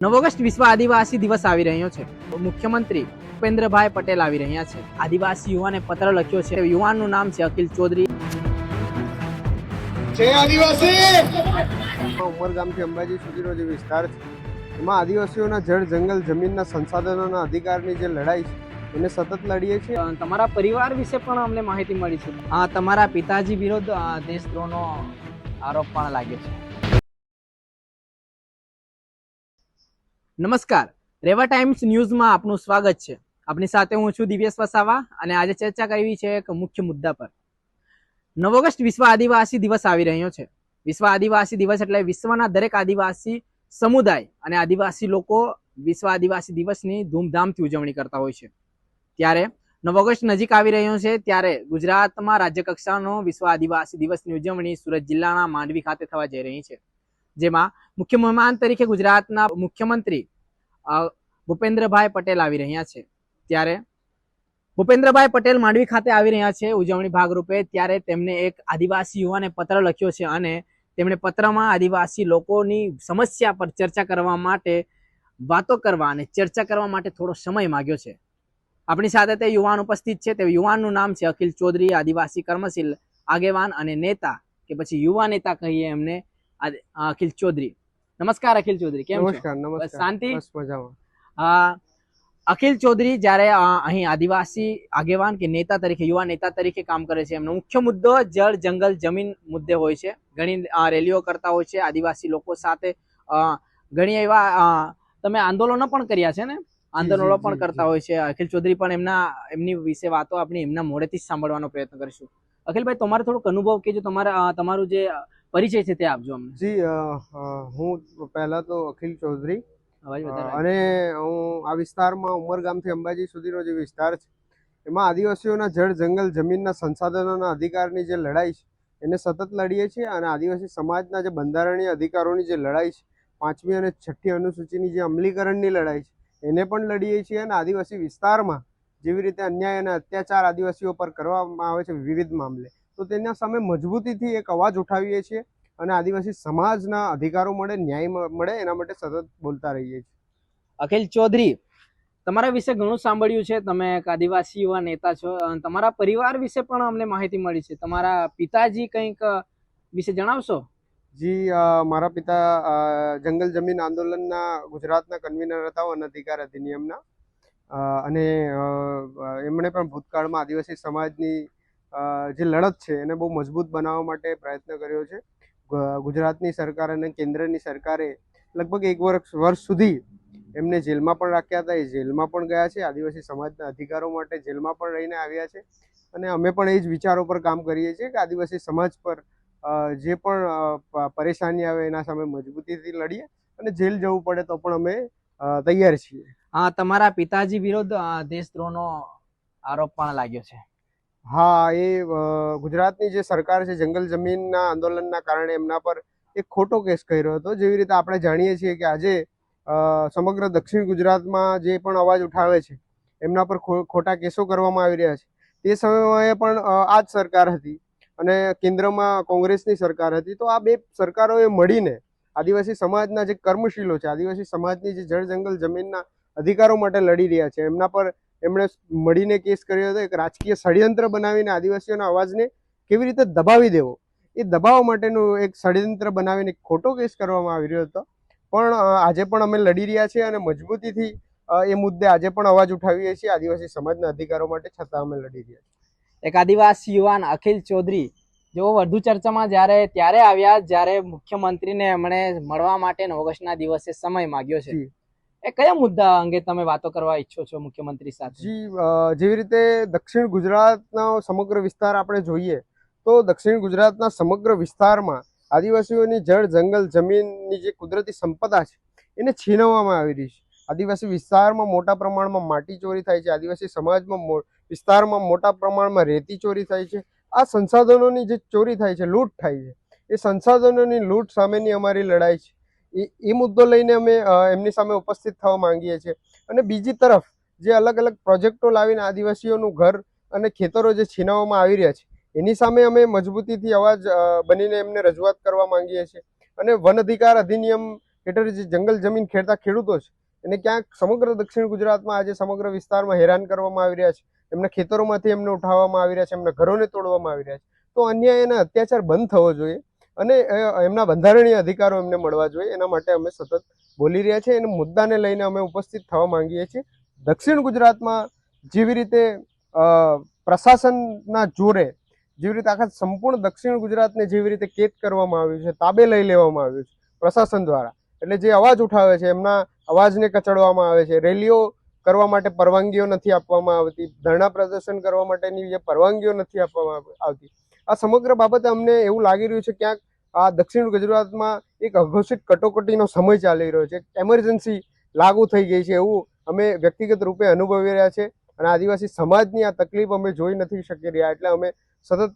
નવ ઓગસ્ટ વિશ્વ આદિવાસી દિવસ આવી રહ્યો છે. મુખ્યમંત્રી ભૂપેન્દ્રભાઈ પટેલ આવી રહ્યા છે. આદિવાસી યુવાને પત્ર લખ્યો છે. યુવાનનું નામ છે અખિલ ચૌધરી. જય આદિવાસી! ઉમરગામથી અંબાજી સુધીનો જે વિસ્તાર છે એમાં આદિવાસીઓના જળ જંગલ જમીનના સંસાધનોના અધિકારની જે લડાઈ છે એને સતત લડીએ છીએ. તમારા પરિવાર વિશે પણ અમને માહિતી મળી છે. આ તમારા પિતાજી વિરુદ્ધ દેશદ્રોહનો આરોપ પણ લાગ્યો છે. નમસ્કાર. રેવા ટાઈમ્સ ન્યૂઝમાં આપનું સ્વાગત છે. આપની સાથે હું છું દિવ્યેશ વસાવા અને આજે ચર્ચા કરવી છે એક મુખ્ય મુદ્દા પર. નવ ઓગસ્ટ વિશ્વ આદિવાસી દિવસ આવી રહ્યો છે. વિશ્વ આદિવાસી દિવસ એટલે વિશ્વના દરેક આદિવાસી સમુદાય અને આદિવાસી લોકો વિશ્વ આદિવાસી દિવસની ધૂમધામથી ઉજવણી કરતા હોય છે. ત્યારે નવ ઓગસ્ટ નજીક આવી રહ્યો છે ત્યારે ગુજરાતમાં રાજ્ય કક્ષાનો વિશ્વ આદિવાસી દિવસની ઉજવણી સુરત જિલ્લાના માંડવી ખાતે થવા જઈ રહી છે. જેમાં મુખ્ય મહેમાન તરીકે ગુજરાતના મુખ્યમંત્રી ભૂપેન્દ્રભાઈ પટેલ આવી રહ્યા છે. ત્યારે ભૂપેન્દ્રભાઈ પટેલ માંડવી ખાતે આવી રહ્યા છે. ઉજવણી ભાગરૂપે ત્યારે તેમને એક આદિવાસી યુવાને પત્ર લખ્યો છે અને તેમણે પત્રમાં આદિવાસી લોકોની સમસ્યા પર ચર્ચા કરવા માટે વાતો કરવા અને ચર્ચા કરવા માટે થોડો સમય માગ્યો છે. આપણી સાથે તે યુવાન ઉપસ્થિત છે. તે યુવાનનું નામ છે અખિલ ચૌધરી, આદિવાસી કર્મશીલ આગેવાન અને નેતા કે પછી યુવા નેતા કહીએ એમને. અખિલ ચૌધરી. નમસ્કાર અખિલ ચૌધરી. કેમ છો? નમસ્કાર નમસ્કાર. શાંતિ? મજામાં. અખિલ ચૌધરી જ્યારે અહીં આદિવાસી આગેવાન કે નેતા તરીકે યુવા નેતા તરીકે કામ કરે છે એમનો મુખ્ય મુદ્દો જળ જંગલ જમીન મુદ્દે હોય છે. ઘણી રેલીઓ કરતા હોય છે આદિવાસી લોકો સાથે ઘણી એવા તમે આંદોલનો પણ કર્યા છે ને? આંદોલનો પણ કરતા હોય છે. અખિલ ચૌધરી પણ એમના એમની વિશે વાતો આપણે એમના મોઢેથી જ સાંભળવાનો પ્રયત્ન કરીશું. અખિલભાઈ તમારો થોડોક અનુભવ કે જો તમારા તમારું જે પરિચય છે તે આપજો અમને. જી હું પહેલા તો અખિલ ચૌધરી. અને હું આ વિસ્તારમાં ઉમરગામથી અંબાજી સુધીનો જે વિસ્તાર છે એમાં આદિવાસીઓના જળ જંગલ જમીનના સંસાધનોના અધિકારની જે લડાઈ છે એને સતત લડીએ છીએ અને આદિવાસી સમાજના જે બંધારણીય અધિકારોની જે લડાઈ છે પાંચમી અને છઠ્ઠી અનુસૂચિની જે અમલીકરણની લડાઈ છે એને પણ લડીએ છીએ અને આદિવાસી વિસ્તારમાં જેવી રીતે અન્યાય અને અત્યાચાર આદિવાસીઓ પર કરવામાં આવે છે વિવિધ મામલે. તો તેના સામે મજબૂતીથી એક અવાજ ઉઠાવીએ છીએ અને આદિવાસી સમાજના અધિકારો મળે ન્યાય મળે એના માટે સતત બોલતા રહીએ છીએ. અખિલ ચૌધરી તમારા વિશે ઘણું સાંભળ્યું છે તમે એક આદિવાસી યુવા નેતા છો અને તમારા પરિવાર વિશે પણ અમને માહિતી મળી છે. તમારા પિતાજી કંઈક વિશે જણાવશો? જી મારા પિતા જંગલ જમીન આંદોલનના ગુજરાતના કન્વીનર હતા વન અધિકાર અધિનિયમના. અને એમણે પણ ભૂતકાળમાં આદિવાસી સમાજની જે લડત છે એને બહુ મજબૂત બનાવવા માટે પ્રયત્ન કર્યો છે. ગુજરાતની સરકાર અને કેન્દ્રની સરકારે લગભગ એક વર્ષ વર્ષ સુધી એમને જેલમાં પણ રાખ્યા હતા. એ જેલમાં પણ ગયા છે. આદિવાસી સમાજના અધિકારો માટે જેલમાં પણ રહીને આવ્યા છે. અને અમે પણ એ જ વિચારો પર કામ કરીએ છીએ કે આદિવાસી સમાજ પર જે પણ પરેશાની આવે એના સામે મજબૂતીથી લડીએ અને જેલ જવું પડે તો પણ અમે તૈયાર છીએ. હા, તમારા પિતાજી વિરુદ્ધ દેશદ્રોહનો આરોપ પણ લાગ્યો છે. હા, એ ગુજરાતની જે સરકાર છે, જંગલ જમીનના આંદોલનના કારણે એમના પર એક ખોટો કેસ કર્યો હતો. જેવી રીતે આપણે જાણીએ છીએ કે આજે સમગ્ર દક્ષિણ ગુજરાતમાં જે પણ અવાજ ઉઠાવે છે, એમના પર ખોટા કેસો કરવામાં આવી રહ્યા છે. તે સમયે પણ આ જ સરકાર હતી અને કેન્દ્રમાં કોંગ્રેસની સરકાર હતી. તો આ બે સરકારોએ મળીને આદિવાસી સમાજના જે કર્મશીલો છે, આદિવાસી સમાજની જે જળ જંગલ જમીનના અધિકારો માટે લડી રહ્યા છે, એમના પર એમણે મળીને કેસ કર્યો હતો એક રાજકીય ષડયંત્ર બનાવીને આદિવાસીઓના અવાજને કેવી રીતે દબાવી દેવો? એ દબાવવા માટેનું એક ષડયંત્ર બનાવીને ખોટો કેસ કરવામાં આવી રહ્યો હતો. પણ આજે પણ અમે લડી રહ્યા છીએ અને મજબૂતીથી એ મુદ્દે આજે પણ અવાજ ઉઠાવીએ છીએ. આદિવાસી સમાજના અધિકારો માટે છતાં અમે લડી રહ્યા છીએ. એક આદિવાસી યુવાન અખિલ ચૌધરી જેઓ વધુ ચર્ચામાં જ્યારે ત્યારે આવ્યા જ્યારે મુખ્યમંત્રીને એમણે મળવા માટે ઓગસ્ટના દિવસે સમય માગ્યો છે. એ કયા મુદ્દા અંગે તમે વાતો કરવા ઈચ્છો છો મુખ્યમંત્રી સાથે? જી જેવી રીતે દક્ષિણ ગુજરાતનો સમગ્ર વિસ્તાર આપણે જોઈએ, તો દક્ષિણ ગુજરાતના સમગ્ર વિસ્તારમાં આદિવાસીઓની જળ, જંગલ, જમીનની જે કુદરતી સંપદા છે, એને છીનવવામાં આવી રહી છે. આદિવાસી વિસ્તારમાં મોટા પ્રમાણમાં માટી ચોરી થાય છે, આદિવાસી સમાજમાં વિસ્તારમાં મોટા પ્રમાણમાં રેતી ચોરી થાય છે, આ સંસાધનોની જે ચોરી થાય છે, લૂંટ થાય છે, એ સંસાધનોની લૂંટ સામેની અમારી લડાઈ છે. એ મુદ્દો લઈને અમે એમની સામે ઉપસ્થિત થવા માંગીએ છીએ. અને બીજી તરફ, જે અલગ અલગ પ્રોજેક્ટો લાવીને આદિવાસીઓનું ઘર અને ખેતરો જે છીનવવામાં આવી રહ્યા છે, એની સામે અમે મજબૂતીથી અવાજ બનીને એમને રજૂઆત કરવા માંગીએ છીએ. અને વન અધિકાર અધિનિયમ હેઠળ જે જંગલ જમીન ખેડતા ખેડૂતો છે, એને ક્યાંક સમગ્ર દક્ષિણ ગુજરાતમાં આજે સમગ્ર વિસ્તારમાં હેરાન કરવામાં આવી રહ્યા છે. એમના ખેતરોમાંથી એમને ઉઠાવવામાં આવી રહ્યા છે, એમના ઘરોને તોડવામાં આવી રહ્યા છે. તો અન્યાય અને અત્યાચાર બંધ થવો જોઈએ. અને એમના બંધારણીય અધિકારો એમને મળવા જોઈએ. એના માટે અમે સતત બોલી રહ્યા છીએ. અને મુદ્દાને લઈને અમે ઉપસ્થિત થવા માંગીએ છીએ. દક્ષિણ ગુજરાતમાં જેવી રીતે પ્રશાસનના જોરે જેવી રીતે આખા સંપૂર્ણ દક્ષિણ ગુજરાતને જેવી રીતે કેદ કરવામાં આવ્યું છે, તાબે લઈ લેવામાં આવ્યું છે પ્રશાસન દ્વારા. એટલે જે અવાજ ઉઠાવે છે, એમના અવાજને કચડવામાં આવે છે. રેલીઓ કરવા માટે પરવાનગીઓ નથી આપવામાં આવતી. ધરણા પ્રદર્શન કરવા માટેની જે પરવાનગીઓ નથી આપવામાં આવતી. આ સમગ્ર બાબતે અમને એવું લાગી રહ્યું છે ક્યાંક આ દક્ષિણ ગુજરાતમાં એક અઘોષિત કટોકટીનો સમય ચાલી રહ્યો છે. એમરજન્સી લાગુ થઈ ગઈ છે એવું અમે વ્યક્તિગત રૂપે અનુભવી રહ્યા છે અને આદિવાસી સમાજની આ તકલીફ અમે જોઈ નથી શકી રહ્યા. એટલે અમે સતત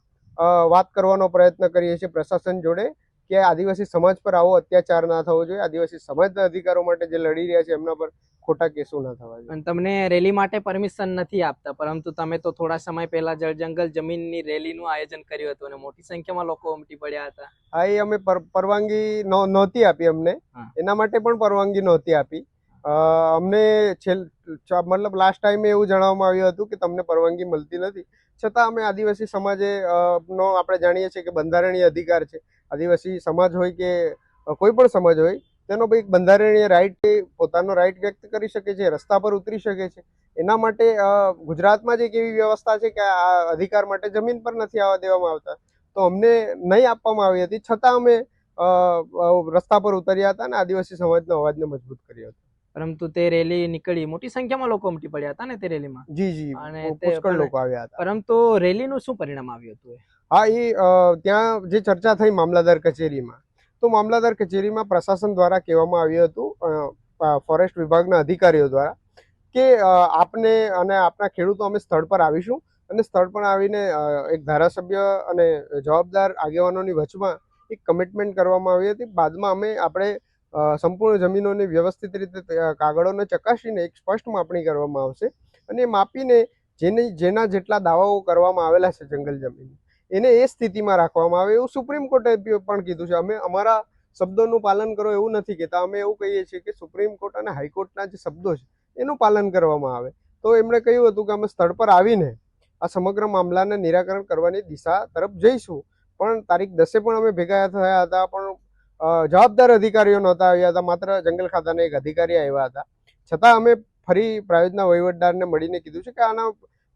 વાત કરવાનો પ્રયત્ન કરીએ છીએ પ્રશાસન જોડે કે આદિવાસી સમાજ પર આવો અત્યાચાર ના થવો જોઈએ. આદિવાસી સમાજના અધિકારો માટે જે લડી રહ્યા છે એમના પર ખોટા કેસો ના થવા જોઈએ. અને તમને રેલી માટે પરમિશન નથી આપતા પરંતુ તમે તો થોડા સમય પહેલા જળ જંગલ જમીનની રેલીનું આયોજન કર્યું હતું અને મોટી સંખ્યામાં લોકો ઉમટી પડ્યા હતા. હા એ અમે પરવાનગી નહોતી આપી અમને. એના માટે પણ પરવાનગી નહોતી આપી. અમને છેલ મતલબ લાસ્ટ ટાઈમે એવું જણાવવામાં આવ્યું હતું કે તમને પરવાનગી મળતી નથી. છતાં અમે આદિવાસી સમાજે નો આપણે જાણીએ છીએ કે બંધારણીય અધિકાર છે. આદિવાસી સમાજ હોય કે કોઈ પણ સમાજ હોય, તેનો ભાઈ બંધારણીય રાઈટ પોતાનો રાઈટ વ્યક્ત કરી શકે છે, રસ્તા પર ઉતરી શકે છે. એના માટે ગુજરાતમાં જ એક એવી વ્યવસ્થા છે કે આ અધિકાર માટે જમીન પર નથી આવવા દેવામાં આવતા. તો અમને નહીં આપવામાં આવી હતી. છતાં અમે રસ્તા પર ઉતર્યા હતા અને આદિવાસી સમાજના અવાજને મજબૂત કર્યો હતો. પરંતુ તે રેલી નીકળી. મોટી સંખ્યામાં લોકો ઉમટી પડ્યા હતા ને તે રેલીમાં. જી જી. અને પુષ્કળ લોકો આવ્યા હતા. પરંતુ રેલીનું શું પરિણામ આવ્યું હતું હા એ ત્યાં જે ચર્ચા થઈ મામલાદાર કચેરીમાં તો મામલાદાર કચેરીમાં પ્રશાસન દ્વારા કહેવામાં આવ્યું હતું ફોરેસ્ટ વિભાગના અધિકારીઓ દ્વારા કે આપને અને આપના ખેડૂતો અમે સ્થળ પર આવીશું અને સ્થળ પર આવીને એક ધારાસભ્ય અને જવાબદાર આગેવાનોની વચમાં એક કમિટમેન્ટ કરવામાં આવી હતી. બાદમાં અમે આપણે સંપૂર્ણ જમીનોને વ્યવસ્થિત રીતે કાગળોને ચકાસીને એક સ્પષ્ટ માપણી કરવામાં આવશે અને માપીને જેની, જેના જેટલા દાવાઓ કરવામાં આવેલા છે જંગલ જમીન, એને એ સ્થિતિમાં રાખવામાં આવે એવું સુપ્રીમ કોર્ટે પણ કીધું છે. અમે અમારા શબ્દોનું પાલન કરો એવું નથી કહેતા. અમે એવું કહીએ છીએ કે સુપ્રીમ કોર્ટ અને હાઈકોર્ટના જે શબ્દો છે એનું પાલન કરવામાં આવે. તો એમણે કહ્યું હતું કે અમે સ્થળ પર આવીને આ સમગ્ર મામલાને નિરાકરણ કરવાની દિશા તરફ જઈશું. પણ તારીખ દસે પણ અમે ભેગા થયા હતા, પણ જવાબદાર અધિકારીઓ નહોતા આવ્યા હતા, માત્ર જંગલ ખાતાના એક અધિકારી આવ્યા હતા. છતાં અમે ફરી પ્રાયોજના વહીવટદારને મળીને કીધું છે કે આના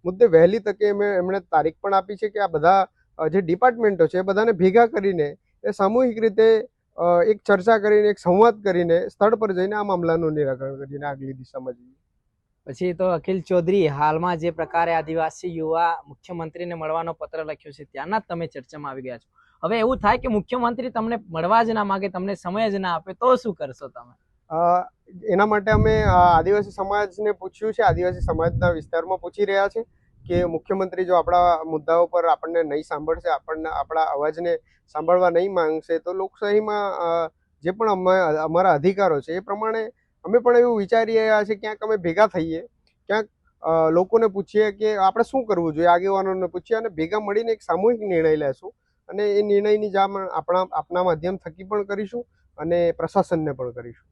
મુદ્દે વહેલી તકે અમે એમણે તારીખ પણ આપી છે કે આ બધા જે ડિપાર્ટમેન્ટો છે એ બધાને ભેગા કરીને એ સામૂહિક રીતે એક ચર્ચા કરીને, એક સંવાદ કરીને સ્થળ પર જઈને આ મામલાનું નિરાકરણ કરીને આગલી દિશામાં જઈએ. પછી તો અખિલ ચૌધરી, હાલમાં જે પ્રકારે આદિવાસી યુવા મુખ્યમંત્રીને મળવાનો પત્ર લખ્યો છે, ત્યાંના તમે ચર્ચામાં આવી ગયા છો. હવે એવું થાય કે મુખ્યમંત્રી તમને મળવા જ ના માગે, તમને સમય જ ના આપે, તો શું કરશો તમે? એના માટે અમે આદિવાસી સમાજને પૂછ્યું છે, આદિવાસી સમાજના વિસ્તારમાં પૂછી રહ્યા છે કે મુખ્યમંત્રી જો આપણા મુદ્દાઓ પર આપણને નહીં સાંભળશે, આપણને, આપણા અવાજને સાંભળવા નહીં માંગશે, તો લોકશાહીમાં જે પણ અમે, અમારા અધિકારો છે, એ પ્રમાણે અમે પણ એવું વિચારી રહ્યા છે, ક્યાંક અમે ભેગા થઈએ, ક્યાંક લોકોને પૂછીએ કે આપણે શું કરવું જોઈએ, આગેવાનોને પૂછીએ અને ભેગા મળીને એક સામૂહિક નિર્ણય લેશું. અને એ નિર્ણયની જાણ આપણા, આપના માધ્યમ થકી પણ કરીશું અને પ્રશાસનને પણ કરીશું.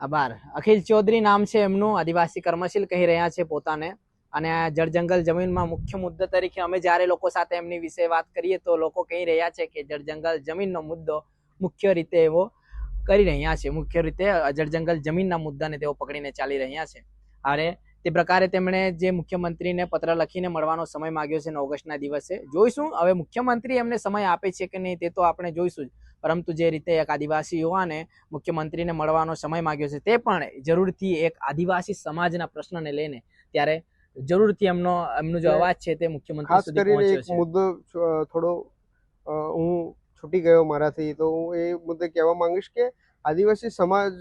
આભાર. અખિલ ચૌધરી નામ છે એમનું, આદિવાસી કર્મશીલ કહી રહ્યા છે પોતાને. અને જળ જંગલ જમીનમાં મુખ્ય મુદ્દો તરીકે અમે જ્યારે લોકો સાથે એમની વિશે વાત કરીએ તો લોકો કહી રહ્યા છે કે જળ જંગલ જમીનનો મુદ્દો મુખ્ય રીતે એવો કરી રહ્યા છે. મુખ્ય રીતે જળ જંગલ જમીનના મુદ્દાને તેઓ પકડીને ચાલી રહ્યા છે. અરે તે પ્રકારે તેમણે જે મુખ્યમંત્રીને પત્ર લખીને મળવાનો સમય માગ્યો છે ને ઓગસ્ટના દિવસે. જોઈશું હવે મુખ્યમંત્રી એમને સમય આપે છે કે નહીં તે તો આપણે જોઈશું જ. પરંતુ જે રીતે એક આદિવાસી યુવાને મુખ્યમંત્રીને મળવાનો સમય માગ્યો છે તે પણ જરૂરથી એક આદિવાસી સમાજના પ્રશ્નને લઈને ત્યારે જરૂરથી એમનો એમનો જે અવાજ છે તે મુખ્યમંત્રી સુધી પહોંચ્યો છે. મુદ્દો થોડો હું છૂટી ગયો મારાથી તો હું એ મુદ્દે કહેવા માંગીશ કે આદિવાસી સમાજ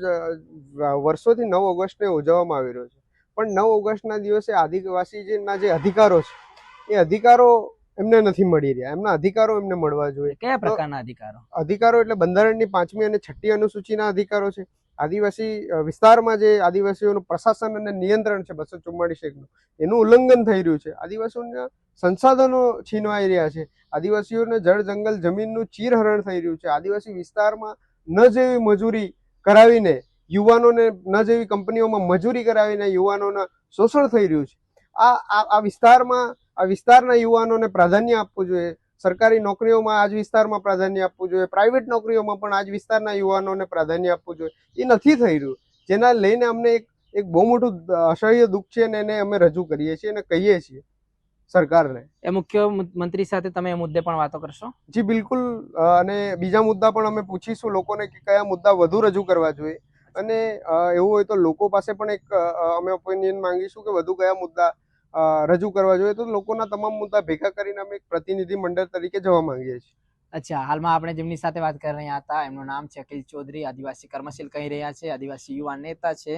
વર્ષોથી નવ ઓગસ્ટને ઉજવવામાં આવી રહ્યો છે. પણ નવ ઓગસ્ટના દિવસે આદિવાસીના જે અધિકારો છે એ અધિકારો એમને નથી મળી રહ્યા. એમના અધિકારો એમને મળવા જોઈએ. કયા પ્રકારના અધિકારો? અધિકારો એટલે બંધારણની પાંચમી અને છઠ્ઠી અનુસૂચિના અધિકારો છે. આદિવાસી વિસ્તારમાં જે આદિવાસીઓનું પ્રશાસન અને નિયંત્રણ છે બસો ચુમ્માળીસ એકનું એનું ઉલ્લંઘન થઈ રહ્યું છે. આદિવાસીઓના સંસાધનો છીનવાઈ રહ્યા છે. આદિવાસીઓને જળ જંગલ જમીનનું ચીરહરણ થઈ રહ્યું છે. આદિવાસી વિસ્તારમાં ન જેવી મજૂરી કરાવીને યુવાનોને ન જેવી કંપનીઓમાં મજૂરી કરાવીને યુવાનોના શોષણ થઈ રહ્યું છે. આ આ વિસ્તારમાં આ વિસ્તારના યુવાનોને પ્રાધાન્ય આપવું જોઈએ. સરકારી નોકરીઓમાં આજ વિસ્તારમાં પ્રાધાન્ય આપવું જોઈએ. પ્રાઇવેટ નોકરીઓમાં પણ આજ વિસ્તારના યુવાનોને પ્રાધાન્ય આપવું જોઈએ. એ નથી થઈ રહ્યું. જેના લઈને અમને એક એક બહુ મોટું અસહ્ય દુઃખ છે અને એને અમે રજૂ કરીએ છીએ અને કહીએ છીએ સરકારને. એ મુખ્ય મંત્રી સાથે તમે એ મુદ્દે પણ વાતો કરશો? જી બિલકુલ. અને બીજા મુદ્દા પણ અમે પૂછીશું લોકોને કે કયા મુદ્દા વધુ રજૂ કરવા જોઈએ. અને એવું હોય તો લોકો પાસે પણ એક અમે ઓપિનિયન માંગીશું કે વધુ કયા મુદ્દા રજૂ કરવા જોઈએ. તો લોકોના તમામ મુદ્દા ભેગા કરીને અમે એક પ્રતિનિધિ મંડળ તરીકે જવા માંગીએ છીએ. અચ્છા, હાલમાં આપણે જેમની સાથે વાત કરી રહ્યા હતા, એમનું નામ છે અખિલ ચૌધરી, આદિવાસી કર્મશીલ કહી રહ્યા છે, આદિવાસી યુવા નેતા છે.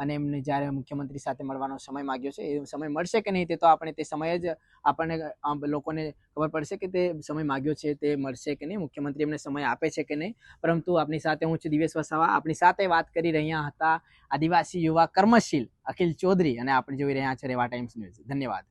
અને એમને જ્યારે મુખ્યમંત્રી સાથે મળવાનો સમય માંગ્યો છે, એ સમય મળશે કે નહીં તે તો આપણે તે સમયે જ આપણને લોકોને ખબર પડશે કે તે સમય માંગ્યો છે, તે મળશે કે નહીં, મુખ્યમંત્રી એમને સમય આપે છે કે નહીં. પરંતુ આપણી સાથે હું છું દિવેશ વસાવા આપણી સાથે વાત કરી રહ્યા હતા આદિવાસી યુવા કર્મશીલ અખિલ ચૌધરી અને આપણે જોઈ રહ્યા છે રેવા ટાઈમ્સ ન્યૂઝ. ધન્યવાદ.